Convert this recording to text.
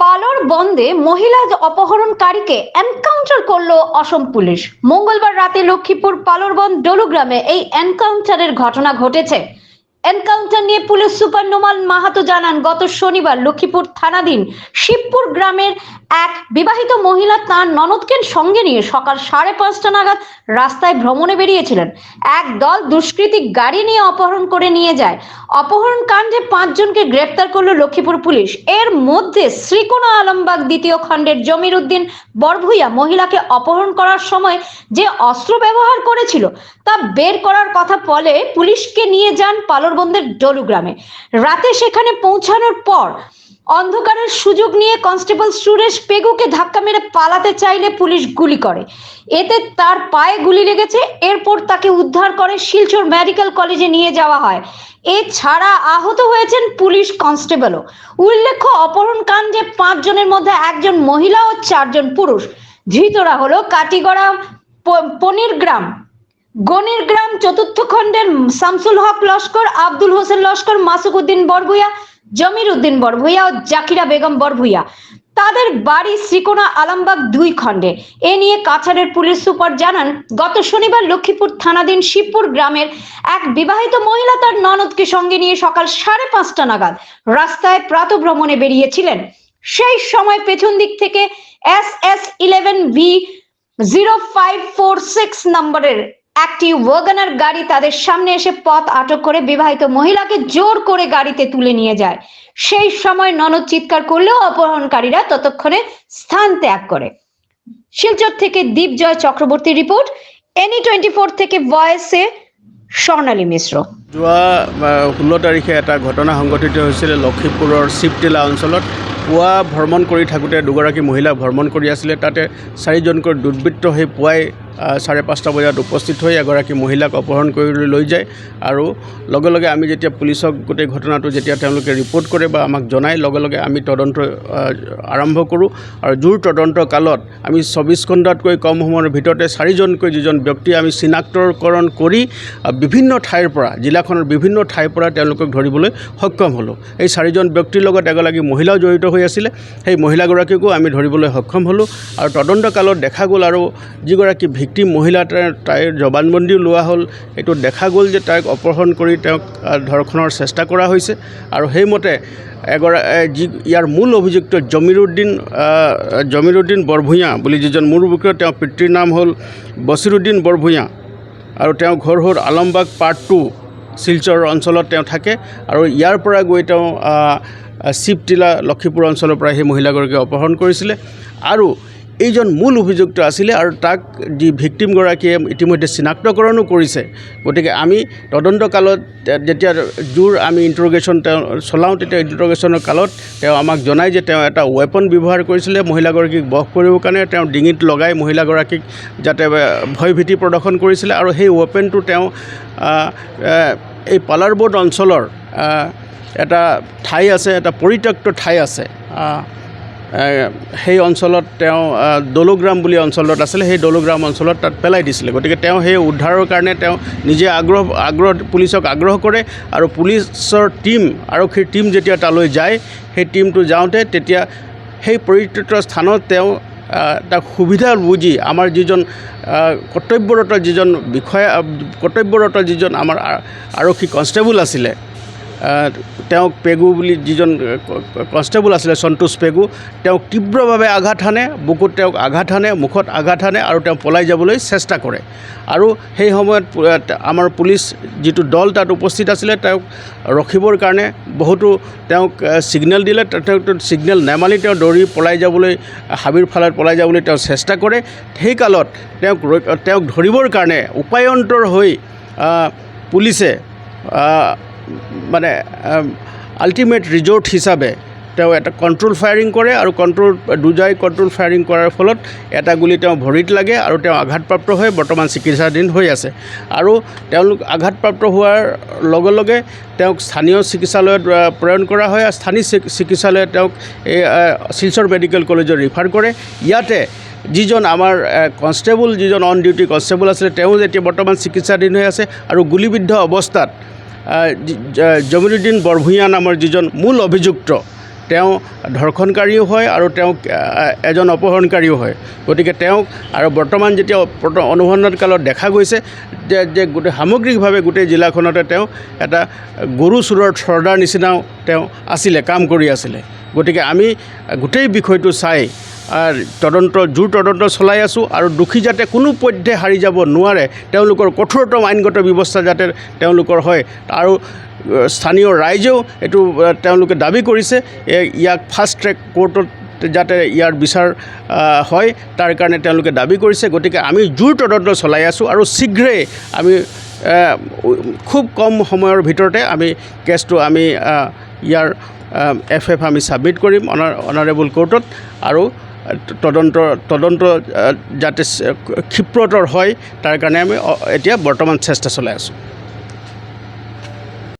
পালর বন্দে মহিলা অপহরণকারীকে এনকাউন্টার করল অসম পুলিশ। মঙ্গলবার রাতে লক্ষ্মীপুর পালরবন্দ ডলুগ্রামে এই এনকাউন্টারের ঘটনা ঘটেছে। এনকাউন্টার নিয়ে পুলিশ সুপার নোমাল মাহাতো জানান, গত শনিবার লক্ষ্মীপুর থানাধীন শিবপুর গ্রামের এক বিবাহিত মহিলা তার ননদকে সঙ্গে নিয়ে সকাল সাড়ে পাঁচটা নাগাদ রাস্তায় ভ্রমণে বেরিয়েছিলেন। এক দল দুষ্কৃতী গাড়ি নিয়ে অপহরণ করে নিয়ে যায়। অপহরণ কাণ্ডে পাঁচজনকে গ্রেপ্তার করল লক্ষ্মীপুর পুলিশ। এর মধ্যে শ্রীকোনা আলমবাগ দ্বিতীয় খণ্ডের জমির উদ্দিন বরভুইয়া মহিলাকে অপহরণ করার সময় যে অস্ত্র ব্যবহার করেছিল তা বের করার কথা বলে পুলিশকে নিয়ে যান পালরবন্দের ডলুগ্রামে রাতে সেখানে পৌঁছানোর পর অন্ধকারের সুযোগ নিয়ে কনস্টেবল সুরেশ পেগুকে ধাক্কা মেরে পালাতে চাইলে পুলিশ গুলি করে। এতে তার পায়ে গুলি লেগেছে, এরপর তাকে উদ্ধার করে শিলচর মেডিকেল কলেজে নিয়ে যাওয়া হয়। এছাড়া আহত হয়েছেন পুলিশ কনস্টেবলও। উল্লেখ্য, অপহরণ কাণ্ডে পাঁচজনের মধ্যে একজন মহিলা ও চারজন পুরুষ। ধৃতরা হলো কাটিগড়া পনির গ্রাম গনির গ্রাম চতুর্থ খণ্ডের শামসুল হক লস্কর, আব্দুল হোসেন লস্কর মাসুক উদ্দিন বরভুইয়া জমির উদ্দিন বরভুইয়া ও জাকিরা বেগম বরভুইয়া তাদের বাড়ি শ্রীকোনা আলমবাগ দুই খণ্ডে। এ নিয়ে কাছাড়ের পুলিশ সুপার জানান, গত শনিবার লক্ষ্মীপুর থানাধীন শিবপুর গ্রামের এক বিবাহিত মহিলা তার ননদকে সঙ্গে নিয়ে সকাল সাড়ে পাঁচটা নাগাদ রাস্তায় প্রাতভ্রমণে বেরিয়েছিলেন। সেই সময় পেছন দিক থেকে S S eleven V zero five four six নম্বরের একটি ওয়াগনার গাড়ি তাদের সামনে এসে পথ আটক করে বিবাহিত মহিলাকে জোর করে গাড়িতে তুলে নিয়ে যায়। সেই সময় ননদ চিৎকার করলেও অপহরণকারীরা ততক্ষণে স্থান ত্যাগ করে। শিলচর থেকে Dipjoy Chakraborty report any twenty four থেকে ভয়েসে স্বর্ণালী মিশ্র। যোৱা ষোল্ল তাৰিখে এটা ঘটনা সংঘটিত হৈছিলে লখিমপুৰৰ শিৱটিলা অঞ্চলত। পুৱা ভ্ৰমণ কৰি থাকোঁতে দুগৰাকী মহিলা ভ্ৰমণ কৰি আছিলে। তাতে চাৰিজনকৈ দুৰ্বৃত্ত হৈ পুৱাই চাৰে পাঁচটা বজাত উপস্থিত হৈ এগৰাকী মহিলাক অপহৰণ কৰি লৈ যায়। আৰু লগে লগে আমি যেতিয়া পুলিচক গোটেই ঘটনাটো যেতিয়া তেওঁলোকে ৰিপৰ্ট কৰে বা আমাক জনায় লগে লগে আমি তদন্ত আৰম্ভ কৰোঁ। আৰু জোৰ তদন্ত কালত আমি চৌবিছ ঘণ্টাতকৈ কম সময়ৰ ভিতৰতে চাৰিজনকৈ যিজন ব্যক্তি আমি চিনাক্তকৰণ কৰি বিভিন্ন ঠাইৰ পৰা, জিলাখনৰ বিভিন্ন ঠাইৰ পৰা তেওঁলোকক ধৰিবলৈ সক্ষম হ'লোঁ। এই চাৰিজন ব্যক্তিৰ লগত এগৰাকী মহিলাও জড়িত হৈ আছিলে। সেই মহিলাগৰাকীকো আমি ধৰিবলৈ সক্ষম হ'লোঁ। আৰু তদন্ত কালত দেখা গ'ল আৰু যিগৰাকী ভিক্টিম মহিলা তাইৰ জবানবন্দীও লোৱা হ'ল। এইটো দেখা গ'ল যে তাইক অপহৰণ কৰি তেওঁক ধৰ্ষণৰ চেষ্টা কৰা হৈছে। আৰু সেইমতে এগৰা যি, ইয়াৰ মূল অভিযুক্ত জমিৰুদ্দিন জমিৰুদ্দিন বৰভূঞা বুলি যিজন মূল অভিযুক্ত, তেওঁৰ পিতৃৰ নাম হ'ল বছিৰুদ্দিন বৰভূঞা। আৰু তেওঁ ঘৰ হ'ল আলমবাগ পাৰ্ট টু শিলচৰ অঞ্চলত তেওঁ থাকে। আৰু ইয়াৰ পৰা গৈ তেওঁ শিৱটিলা, লক্ষীপুৰ অঞ্চলৰ পৰা সেই মহিলাগৰাকীক অপহৰণ কৰিছিলে। আৰু এইজন মূল অভিযুক্ত আছিলে আৰু তাক যি ভিক্টিমগৰাকীয়ে ইতিমধ্যে চিনাক্তকৰণো কৰিছে। গতিকে আমি তদন্ত কালত তে- যেতিয়া জোৰ আমি ইণ্টাৰগেশ্যন তেওঁ চলাওঁ, তেতিয়া ইণ্টাৰগেশ্যনৰ কালত তেওঁ আমাক জনায় যে তেওঁ এটা ৱেপন ব্যৱহাৰ কৰিছিলে, মহিলাগৰাকীক বশ কৰিবৰ কাৰণে। তেওঁ ডিঙিত লগাই মহিলাগৰাকীক যাতে ভয়ভীতি প্ৰদৰ্শন কৰিছিলে আৰু সেই ৱেপনটো তেওঁ এই পালাৰবোৰ্ড অঞ্চলৰ এটা ঠাই আছে, এটা পৰিত্যক্ত ঠাই আছে। সেই অঞ্চলত তেওঁ দলুগ্ৰাম বুলি অঞ্চলত আছিলে, সেই দলুগ্ৰাম অঞ্চলত তাত পেলাই দিছিলে। গতিকে তেওঁ সেই উদ্ধাৰৰ কাৰণে তেওঁ নিজে আগ্ৰহ আগ্ৰহ, পুলিচক আগ্ৰহ কৰে আৰু পুলিচৰ টীম, আৰক্ষীৰ টীম যেতিয়া তালৈ যায়, সেই টীমটো যাওঁতে তেতিয়া সেই পৰিত্যক্ত স্থানত তেওঁ এটা সুবিধা বুজি আমাৰ যিজন কৰ্তব্যৰত যিজন বিষয়া, কৰ্তব্যৰত যিজন আমাৰ আৰক্ষী কনষ্টেবল আছিলে তেওঁক পেগু বুলি যিজন কনষ্টেবল আছিলে সন্তোষ পেগু, তেওঁক তীব্ৰভাৱে আঘাত হানে, বুকুত তেওঁক আঘাত হানে, মুখত আঘাত হানে আৰু তেওঁ পলাই যাবলৈ চেষ্টা কৰে। আৰু সেই সময়ত আমাৰ পুলিচ যিটো দল তাত উপস্থিত আছিলে, তেওঁক ৰখিবৰ কাৰণে বহুতো তেওঁক ছিগনেল দিলে তেওঁক ছিগনেল নেমানি তেওঁ দৌৰি পলাই যাবলৈ, হাবিৰ ফালে পলাই যাবলৈ তেওঁ চেষ্টা কৰে। সেই কালত তেওঁক তেওঁক ধৰিবৰ কাৰণে উপায়ন্তৰ হৈ পুলিচে মানে আল্টিমেট ৰিজৰ্ট হিচাপে তেওঁ এটা কণ্ট্ৰল ফায়াৰিং কৰে আৰু কণ্ট্ৰল দুজাই কণ্ট্ৰল ফায়াৰিং কৰাৰ ফলত এটা গুলি তেওঁ ভৰিত লাগে আৰু তেওঁ আঘাতপ্ৰাপ্ত হৈ বৰ্তমান চিকিৎসাধীন হৈ আছে। আৰু তেওঁলোক আঘাতপ্ৰাপ্ত হোৱাৰ লগে লগে তেওঁক স্থানীয় চিকিৎসালয়ত প্ৰেৰণ কৰা হয় আৰু স্থানীয় চিক- চিকিৎসালয়ে তেওঁক এই শিলচৰ মেডিকেল কলেজত ৰিফাৰ কৰে। ইয়াতে যিজন আমাৰ কনষ্টেবল, যিজন অন ডিউটি কনষ্টেবল আছিলে, তেওঁ এতিয়া বৰ্তমান চিকিৎসাধীন হৈ আছে আৰু গুলীবিদ্ধ অৱস্থাত জমিৰুদ্দিন বৰভূঞা নামৰ যিজন মূল অভিযুক্ত, তেওঁ ধৰ্ষণকাৰীও হয় আৰু তেওঁ এজন অপহৰণকাৰীও হয়। গতিকে তেওঁক আৰু বৰ্তমান যেতিয়া অনুসন্ধান কালত দেখা গৈছে, যে যে গোটেই সামগ্ৰিকভাৱে গোটেই জিলাখনতে তেওঁ এটা গৰু চোৰৰ চৰ্দাৰ নিচিনাও তেওঁ আছিলে, কাম কৰি আছিলে। গতিকে আমি গোটেই বিষয়টো চাই তদন্ত, জোৰ তদন্ত চলাই আছোঁ আৰু দোষী যাতে কোনো পধ্যে সাৰি যাব নোৱাৰে, তেওঁলোকৰ কঠোৰতম আইনগত ব্যৱস্থা যাতে তেওঁলোকৰ হয়। আৰু স্থানীয় ৰাইজেও এইটো তেওঁলোকে দাবি কৰিছে ইয়াক ফাষ্ট ট্ৰেক কোৰ্টত যাতে ইয়াৰ বিচাৰ হয়, তাৰ কাৰণে তেওঁলোকে দাবি কৰিছে। গতিকে আমি জোৰ তদন্ত চলাই আছোঁ আৰু শীঘ্ৰেই আমি খুব কম সময়ৰ ভিতৰতে আমি কেছটো আমি ইয়াৰ এফ এফ আমি ছাবমিট কৰিম অনাৰ অনাৰেবল কোৰ্টত আৰু তদন্ত তদন্ত যাতে ক্ষিপ্ৰতৰ হয় তাৰ কাৰণে আমি এতিয়া বৰ্তমান চেষ্টা চলাই আছোঁ।